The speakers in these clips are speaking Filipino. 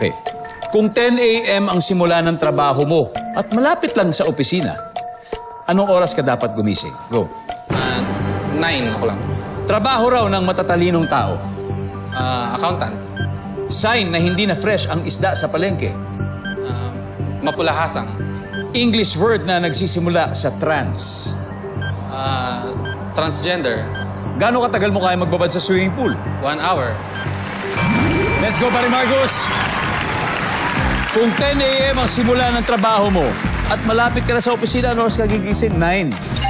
Okay. Kung 10 a.m. ang simula ng trabaho mo at malapit lang sa opisina, anong oras ka dapat gumising? Go. Ah, nine ako lang. Trabaho raw ng matatalinong tao. Ah, accountant. Sign na hindi na fresh ang isda sa palengke. Ah, mapulahasang. English word na nagsisimula sa trans. Ah, transgender. Gaano katagal mo kaya magbabad sa swimming pool? One hour. Let's go, pare Marcos! Kung 10 a.m. ang simula ng trabaho mo at malapit ka na sa opisina, ano oras ka gigising? 9.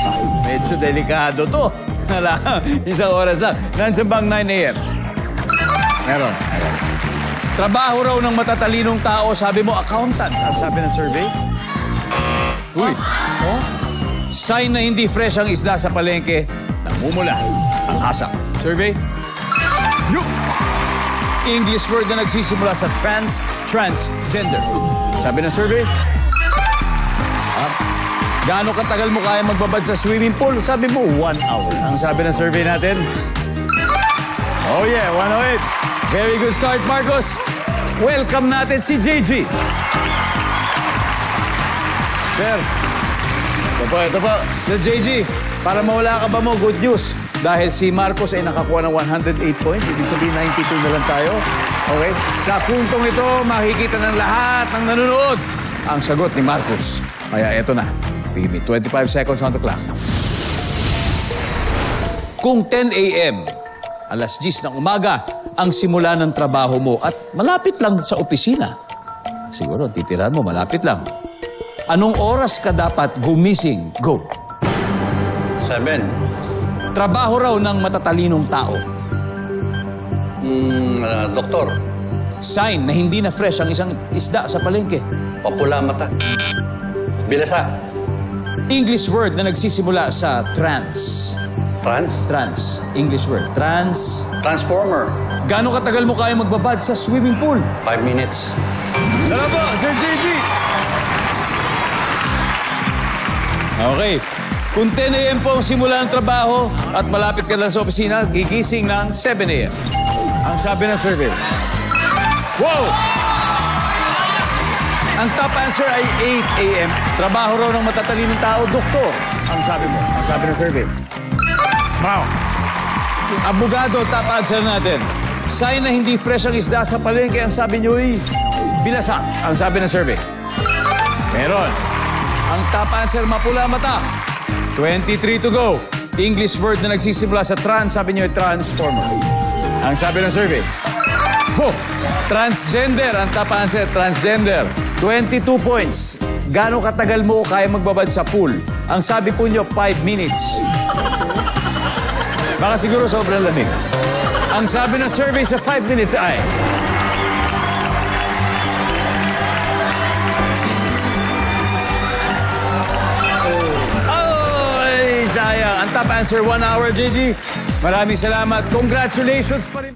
Ah, medyo delikado to. Wala, isang oras lang. Nandiyan bang 9 a.m.? Meron. Trabaho raw ng matatalinong tao, sabi mo, accountant. Ang sabi ng survey? Uy. Oh? Sign na hindi fresh ang isda sa palengke, namumula ang hasa. Survey? Yup! English word na nagsisimula sa trans, transgender. Sabi ng survey? Ah, gaano katagal mo kaya magbabad sa swimming pool? Sabi mo, one hour. Ang sabi ng survey natin? Oh yeah, 108. Very good start, Marcos. Welcome natin si JG. Sir, ito po, ito po. The JG, para mawala ka ba mo, good news. Dahil si Marcos ay nakakuha ng 108 points, ibig sabihin 92 na lang tayo. Okay? Sa puntong ito, makikita ng lahat ng nanonood ang sagot ni Marcos. Kaya eto na. Give me 25 seconds on the clock. Kung 10 a.m., alas 10 ng umaga, ang simula ng trabaho mo at malapit lang sa opisina. Siguro, titirahan mo, malapit lang. Anong oras ka dapat gumising? Go. Seven. Trabaho raw ng matatalinong tao. Mm, ah, doktor, Sign na hindi na fresh ang isang isda sa palengke. papula mata. Bilasa. English word na nagsisimula sa trans. Trans. Trans. English word. Trans. Transformer. Gaano katagal mo kaya magbabad sa swimming pool? Five minutes. Tara po, Sir JG! Okay. Kung 10 a.m. po ang simula ng trabaho at malapit ka lang sa opisina, gigising ng 7 a.m. Ang sabi ng survey. Wow! Ang top answer ay 8 a.m. Trabaho raw ng matatalinong tao, doktor. Ang sabi mo, ang sabi ng survey. Wow! Abogado, top answer natin. Sign na hindi fresh ang isda sa palengke, ang sabi niyo ay bilasa. Ang sabi ng survey. Meron. Ang top answer, mapula mata. 23 to go. English word na nagsisimula sa trans, sabi niyo transformer. Ang sabi ng survey. Oh, transgender. Ang top answer, transgender. 22 points. Gano'ng katagal mo kaya magbabad sa pool? Ang sabi po niyo, 5 minutes. Baka siguro sobrang lamig. Ang sabi ng survey sa 5 minutes. Ay, top answer, 1 hour, JG. Maraming salamat. Congratulations pa rin.